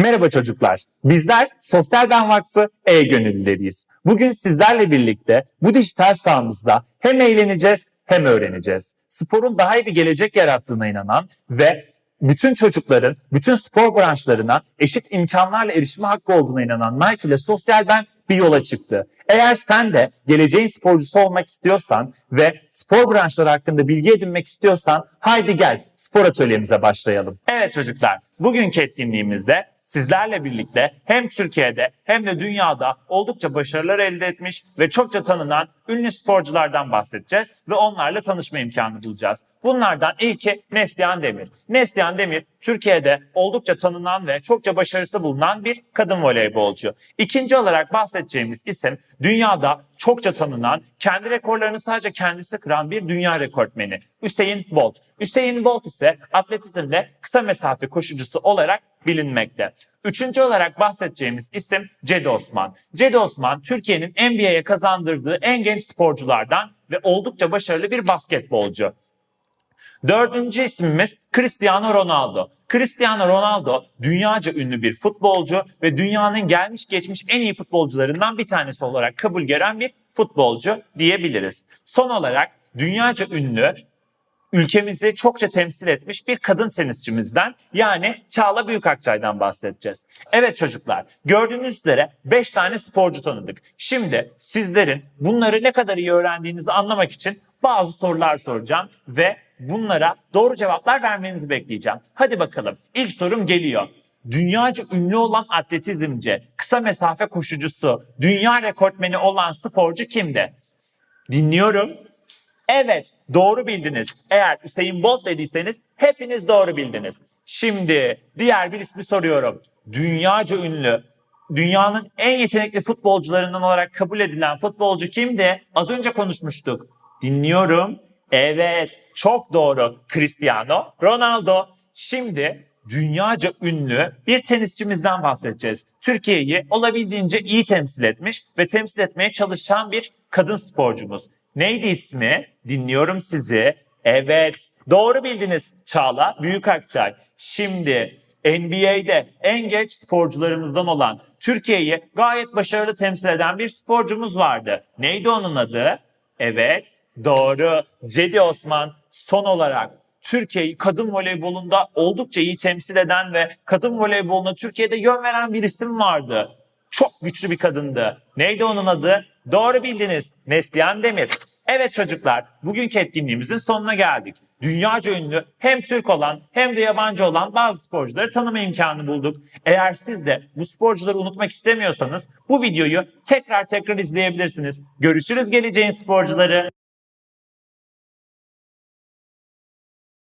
Merhaba çocuklar. Bizler Sosyal Ben Vakfı E-Gönüllüleriyiz. Bugün sizlerle birlikte bu dijital sahamızda hem eğleneceğiz hem öğreneceğiz. Sporun daha iyi bir gelecek yarattığına inanan ve bütün çocukların bütün spor branşlarına eşit imkanlarla erişme hakkı olduğuna inanan Nike ile Sosyal Ben bir yola çıktı. Eğer sen de geleceğin sporcusu olmak istiyorsan ve spor branşları hakkında bilgi edinmek istiyorsan haydi gel spor atölyemize başlayalım. Evet çocuklar, bugünkü etkinliğimizde sizlerle birlikte hem Türkiye'de hem de dünyada oldukça başarılar elde etmiş ve çokça tanınan ünlü sporculardan bahsedeceğiz ve onlarla tanışma imkanı bulacağız. Bunlardan ilki Neslihan Demir. Neslihan Demir Türkiye'de oldukça tanınan ve çokça başarısı bulunan bir kadın voleybolcu. İkinci olarak bahsedeceğimiz isim dünyada çokça tanınan, kendi rekorlarını sadece kendisi kıran bir dünya rekortmeni Hüseyin Bolt. Hüseyin Bolt ise atletizmde kısa mesafe koşucusu olarak bilinmekte. Üçüncü olarak bahsedeceğimiz isim Cedi Osman. Cedi Osman Türkiye'nin NBA'ye kazandırdığı en genç sporculardan ve oldukça başarılı bir basketbolcu. Dördüncü ismimiz Cristiano Ronaldo. Cristiano Ronaldo dünyaca ünlü bir futbolcu ve dünyanın gelmiş geçmiş en iyi futbolcularından bir tanesi olarak kabul gören bir futbolcu diyebiliriz. Son olarak dünyaca ünlü ülkemizi çokça temsil etmiş bir kadın tenisçimizden yani Çağla Büyükakçay'dan bahsedeceğiz. Evet çocuklar gördüğünüz üzere 5 tane sporcu tanıdık. Şimdi sizlerin bunları ne kadar iyi öğrendiğinizi anlamak için bazı sorular soracağım ve bunlara doğru cevaplar vermenizi bekleyeceğim. Hadi bakalım ilk sorum geliyor. Dünyaca ünlü olan atletizmci, kısa mesafe koşucusu, dünya rekortmeni olan sporcu kimdi? Dinliyorum. Evet, doğru bildiniz. Eğer Hüseyin Bolt dediyseniz hepiniz doğru bildiniz. Şimdi diğer bir ismi soruyorum. Dünyaca ünlü, dünyanın en yetenekli futbolcularından olarak kabul edilen futbolcu kimdi? Az önce konuşmuştuk. Dinliyorum. Evet, çok doğru. Cristiano Ronaldo. Şimdi dünyaca ünlü bir tenisçimizden bahsedeceğiz. Türkiye'yi olabildiğince iyi temsil etmiş ve temsil etmeye çalışan bir kadın sporcumuz. Neydi ismi? Dinliyorum sizi. Evet, doğru bildiniz Çağla Büyükakçay. Şimdi NBA'de en genç sporcularımızdan olan Türkiye'yi gayet başarılı temsil eden bir sporcumuz vardı. Neydi onun adı? Evet, doğru. Cedi Osman son olarak Türkiye'yi kadın voleybolunda oldukça iyi temsil eden ve kadın voleyboluna Türkiye'de yön veren bir isim vardı. Çok güçlü bir kadındı. Neydi onun adı? Doğru bildiniz. Neslihan Demir. Evet çocuklar, bugünkü etkinliğimizin sonuna geldik. Dünyaca ünlü hem Türk olan hem de yabancı olan bazı sporcuları tanıma imkanı bulduk. Eğer siz de bu sporcuları unutmak istemiyorsanız bu videoyu tekrar tekrar izleyebilirsiniz. Görüşürüz geleceğin sporcuları.